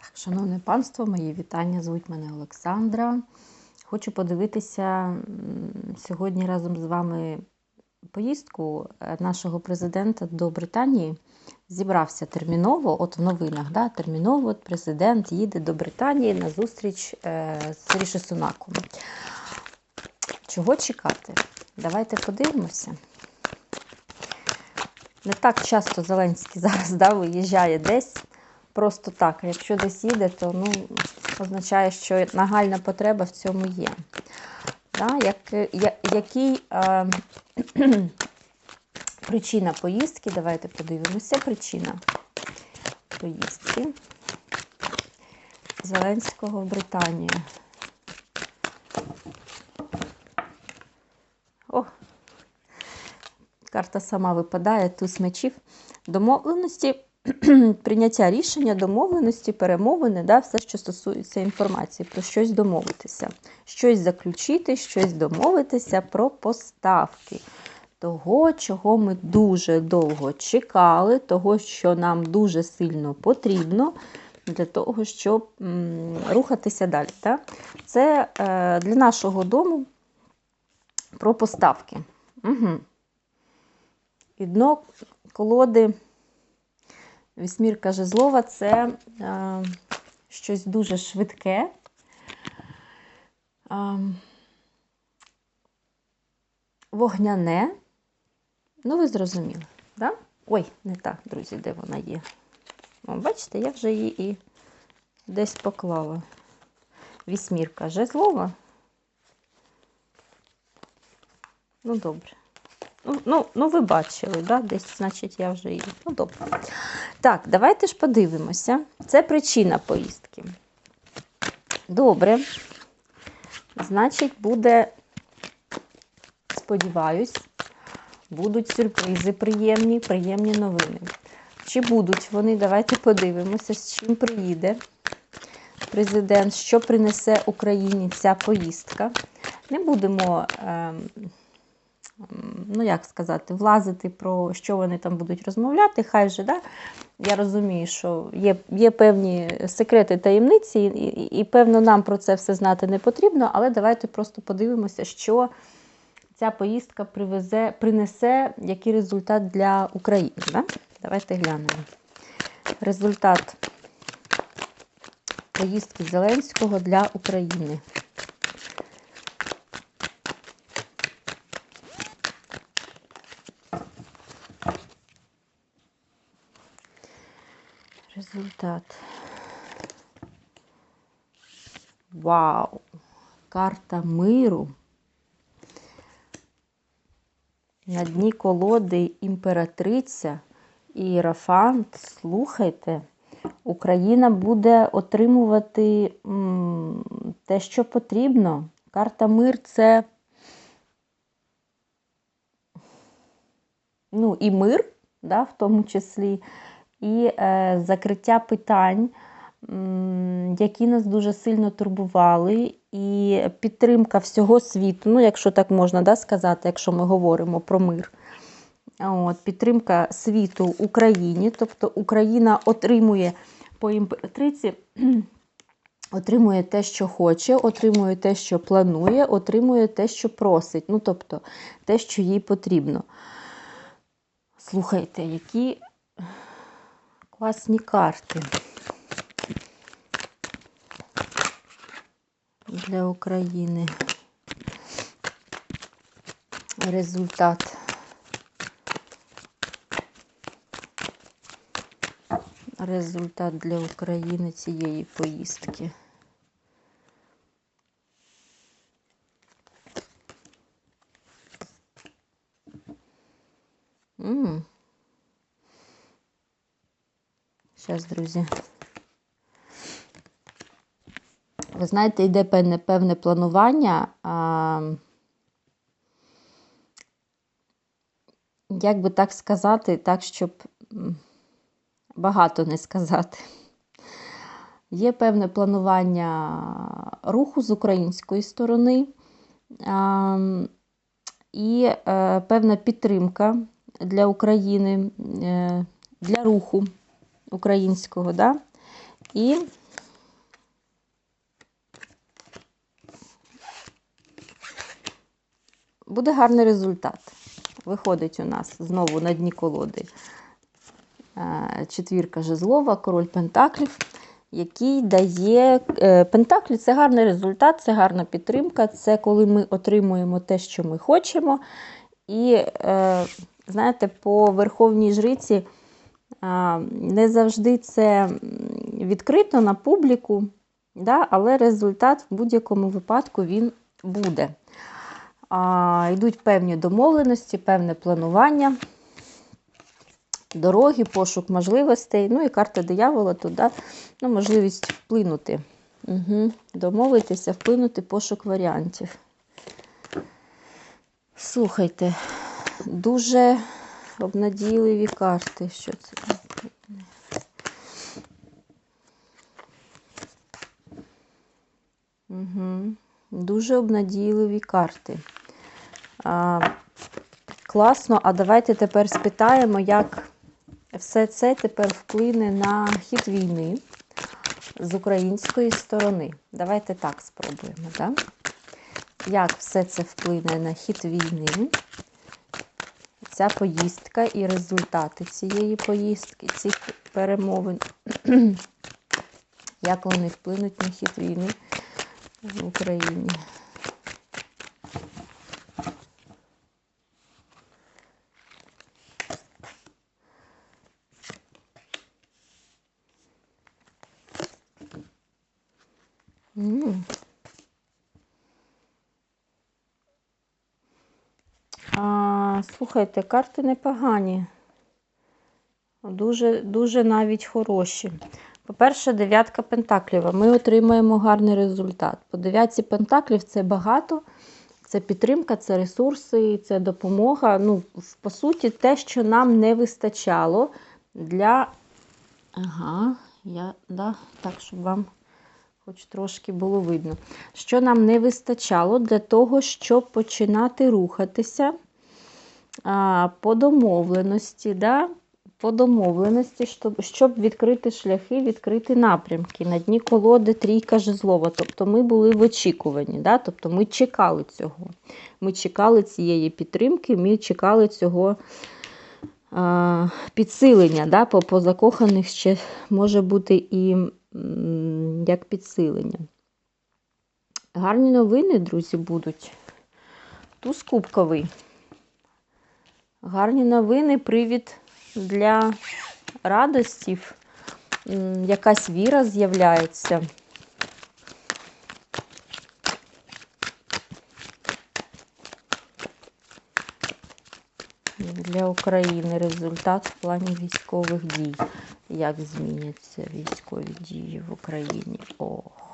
Так, шановне панство, мої вітання. Звуть мене Олександра. Хочу подивитися сьогодні разом з вами поїздку е, нашого президента до Британії. Зібрався терміново, от в новинах, да, терміново президент їде до Британії на зустріч е, з Ріші Сунаком. Чого чекати? Давайте подивимося. Не так часто Зеленський зараз да, виїжджає десь просто так. Якщо десь їде, то ну, означає, що нагальна потреба в цьому є. Да? Як, я, який е, причина поїздки? Давайте подивимося. Причина поїздки Зеленського в Британію. Карта сама випадає, туз мечів. Домовленості, прийняття рішення, домовленості, перемовини, да, все, що стосується інформації, про щось домовитися, щось заключити, щось домовитися про поставки. Того, чого ми дуже довго чекали, того, що нам дуже сильно потрібно для того, щоб м, рухатися далі. Так? Це е, для нашого дому про поставки. Угу. І дно колоди вісьмірка жезлова це е, щось дуже швидке. Е, вогняне. Ну, ви зрозуміли, да? Ой, не так, друзі, де вона є. О, бачите, я вже її і десь поклала. Вісьмірка жезлова. Ну, добре. Ну, ну, ви бачили, да? десь, значить, я вже її. Ну, добре. Так, давайте ж подивимося. Це причина поїздки. Добре. Значить, буде, сподіваюсь, будуть сюрпризи приємні, приємні новини. Чи будуть вони? Давайте подивимося, з чим приїде президент, що принесе Україні ця поїздка. Не будемо. Е ну як сказати, влазити про що вони там будуть розмовляти. Хай же, да? я розумію, що є є певні секрети таємниці, і, і, і, певно, нам про це все знати не потрібно, але давайте просто подивимося, що ця поїздка привезе, принесе який результат для України. Да? Давайте глянемо. Результат поїздки Зеленського для України. Результат. Вау! Карта миру. На дні колоди імператриця і Іерафант. Слухайте, Україна буде отримувати те, що потрібно. Карта мир це ну, і мир, да, в тому числі і е, закриття питань, які нас дуже сильно турбували, і підтримка всього світу, ну, якщо так можна да, сказати, якщо ми говоримо про мир. От, Підтримка світу Україні, тобто Україна отримує по імператриці, отримує те, що хоче, отримує те, що планує, отримує те, що просить, ну, тобто те, що їй потрібно. Слухайте, які класні карти для України. Результат. Результат для України цієї поїздки. М Зараз, друзі. Ви знаєте, йде певне певне планування. А, Як би так сказати, так, щоб багато не сказати. Є певне планування руху з української сторони і е, певна підтримка для України, е, для руху українського, да? і буде гарний результат. Виходить у нас знову на дні колоди е, четвірка жезлова, король пентаклів, який дає е, пентаклі це гарний результат, це гарна підтримка, це коли ми отримуємо те, що ми хочемо. І, е, знаєте, по верховній жриці не завжди це відкрито на публіку, да, але результат в будь-якому випадку він буде. А, Йдуть певні домовленості, певне планування, дороги, пошук можливостей. Ну і карта диявола туди ну, можливість вплинути. Угу. Домовитися, вплинути пошук варіантів. Слухайте, дуже обнадійливі карти. Що це? Угу. Дуже обнадійливі карти. А, Класно, а давайте тепер спитаємо, як все це тепер вплине на хід війни з української сторони. Давайте так спробуємо. Да? Як все це вплине на хід війни? Ця поїздка і результати цієї поїздки, цих перемовин, як вони вплинуть на хід війни в Україні? М. А, слухайте, карти непогані. Дуже, дуже навіть хороші. По-перше, дев'ятка пентаклів. Ми отримаємо гарний результат. По дев'ятці пентаклів це багато, це підтримка, це ресурси, це допомога. Ну, По суті, те, що нам не вистачало для. Ага, я, да, так, щоб вам хоч трошки було видно, що нам не вистачало для того, щоб починати рухатися а, по домовленості. да? По домовленості, щоб щоб відкрити шляхи, відкрити напрямки. На дні колоди трійка жезлова. Тобто ми були в очікуванні. Да? Тобто ми чекали цього. Ми чекали цієї підтримки, ми чекали цього підсилення. Да? По, по закоханих ще може бути і як підсилення. Гарні новини, друзі, будуть. Туз кубковий. Гарні новини, привід для радостів. Якась віра з'являється. Для України результат в плані військових дій. Як зміняться військові дії в Україні? Ох.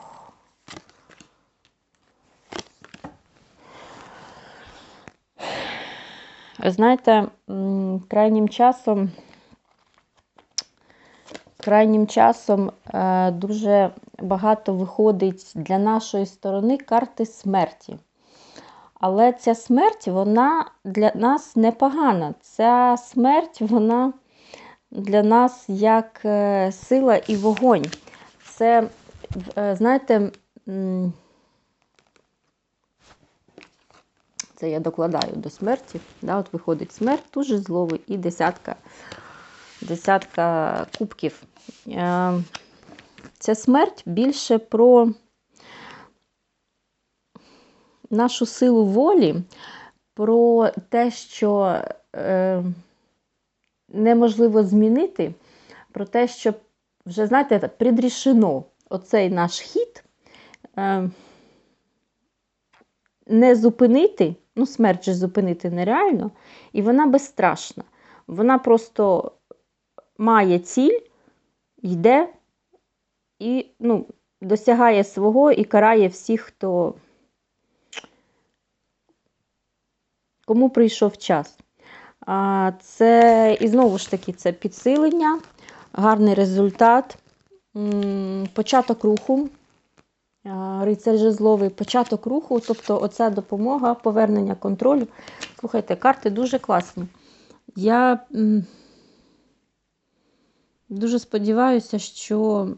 Ви знаєте, крайнім часом крайнім часом е, дуже багато виходить для нашої сторони карти смерті. Але ця смерть, вона для нас непогана. Ця смерть, вона для нас як е, сила і вогонь. Це, е, знаєте, це я докладаю до смерті. Да, От виходить смерть, тут зловий і десятка, десятка кубків. Е, ця смерть більше про нашу силу волі, про те, що неможливо змінити, про те, що вже, знаєте, предрішено оцей наш хід е, не зупинити, ну, смерть же зупинити нереально, і вона безстрашна. Вона просто має ціль, йде і ну, досягає свого і карає всіх, хто кому прийшов час. Це, і знову ж таки, це підсилення, гарний результат, початок руху, рицар жезловий, початок руху, тобто оця допомога, повернення контролю. Слухайте, карти дуже класні. Я дуже сподіваюся, що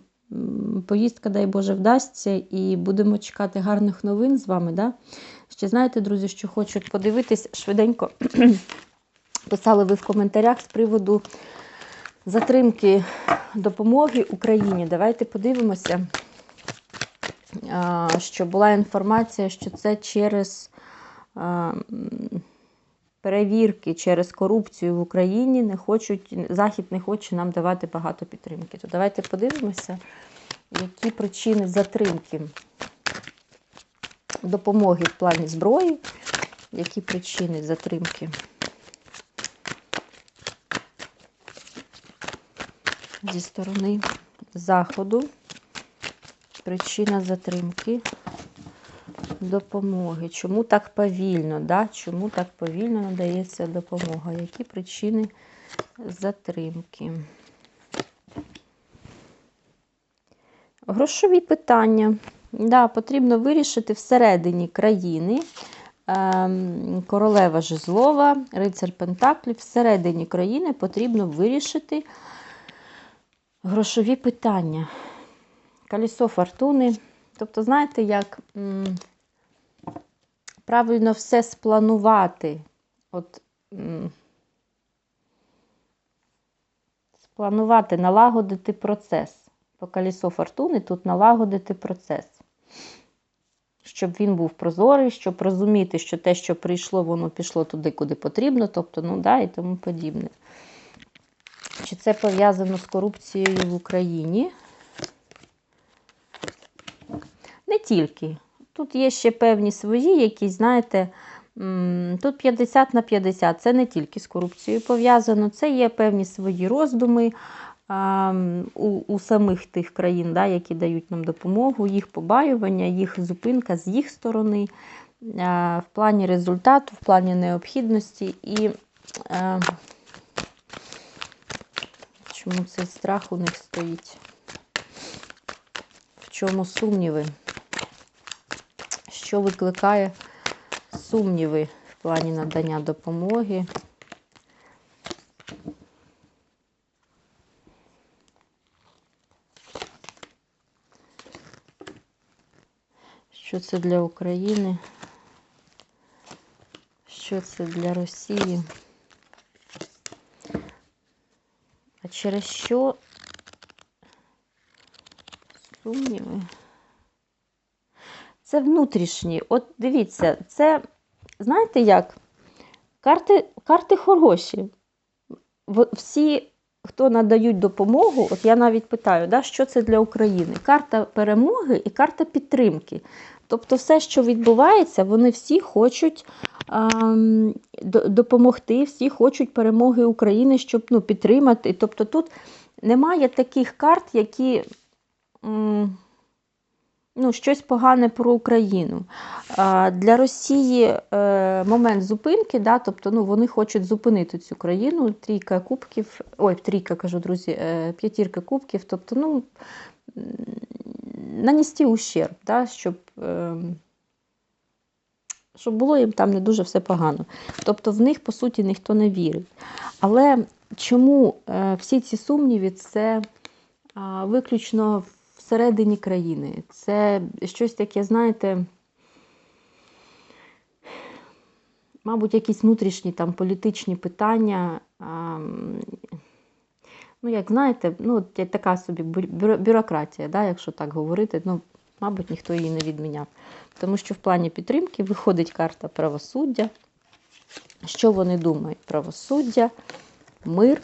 поїздка, дай Боже, вдасться, і будемо чекати гарних новин з вами. Да? Ще знаєте, друзі, що хочу подивитись швиденько. Писали ви в коментарях з приводу затримки допомоги Україні. Давайте подивимося, що була інформація, що це через перевірки, через корупцію в Україні не хочуть, Захід не хоче нам давати багато підтримки. То давайте подивимося, які причини затримки допомоги в плані зброї, які причини затримки. Зі сторони Заходу, причина затримки допомоги. Чому так повільно? Да? Чому так повільно надається допомога? Які причини затримки? Грошові питання. Да, потрібно вирішити всередині країни. Ем, Королева Жезлова, рицар Пентаклів, всередині країни потрібно вирішити грошові питання. Колесо фортуни. Тобто, знаєте, як правильно все спланувати. От, спланувати, налагодити процес. По колесо фортуни тут налагодити процес. Щоб він був прозорий, щоб розуміти, що те, що прийшло, воно пішло туди, куди потрібно, тобто, ну да, і тому подібне. Чи це пов'язано з корупцією в Україні? Не тільки. Тут є ще певні свої, які, знаєте, тут 50 на 50. Це не тільки з корупцією пов'язано, це є певні свої роздуми у, у самих тих країн, да, які дають нам допомогу, їх побаювання, їх зупинка з їх сторони, в плані результату, в плані необхідності. І чому цей страх у них стоїть? В чому сумніви? Що викликає сумніви в плані надання допомоги? Що це для України? Що це для Росії? А через що сумніви? Це внутрішні. От дивіться, це, знаєте як? Карти, карти хороші. Всі, хто надають допомогу, от я навіть питаю, да, що це для України? Карта перемоги і карта підтримки. Тобто, все, що відбувається, вони всі хочуть ем, допомогти, всі хочуть перемоги України, щоб ну, підтримати. Тобто тут немає таких карт, які. м, ну, щось погане про Україну. Для Росії е, момент зупинки, да, тобто ну, вони хочуть зупинити цю країну, трійка кубків, ой, трійка кажу, друзі, е, п'ятірка кубків, тобто, ну, нанести ущерб, да, щоб, е, щоб було їм там не дуже все погано. Тобто в них, по суті, ніхто не вірить. Але чому е, всі ці сумніви це виключно всередині країни. Це щось таке, знаєте, мабуть, якісь внутрішні там політичні питання. Ну, як знаєте, ну, така собі бюрократія, да, якщо так говорити, ну, мабуть, ніхто її не відміняв. Тому що в плані підтримки виходить карта правосуддя. Що вони думають? Правосуддя, мир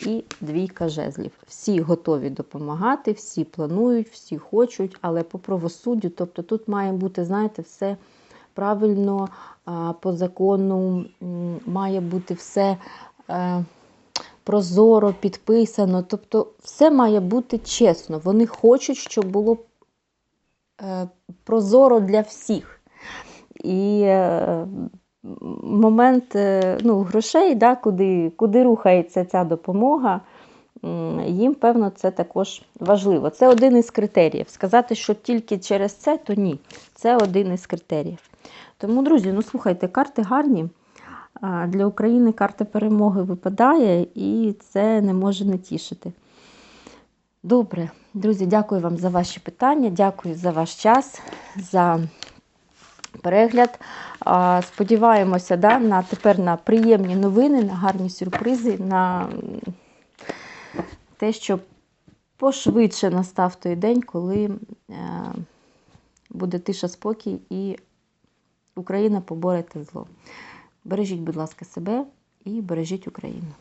і двійка жезлів. Всі готові допомагати, всі планують, всі хочуть, але по правосуддю, тобто тут має бути, знаєте, все правильно, по закону, має бути все е, прозоро, підписано. Тобто все має бути чесно. Вони хочуть, щоб було е, прозоро для всіх. І е, момент е, ну, грошей, да, куди, куди рухається ця допомога, їм, певно, це також важливо. Це один із критеріїв. Сказати, що тільки через це, то ні. Це один із критеріїв. Тому, друзі, ну слухайте, карти гарні. Для України карта перемоги випадає, і це не може не тішити. Добре, друзі, дякую вам за ваші питання, дякую за ваш час, за перегляд. Сподіваємося да, на тепер на приємні новини, на гарні сюрпризи, на те, що пошвидше настав той день, коли е, буде тиша, спокій і Україна побореться зло. Бережіть, будь ласка, себе і бережіть Україну.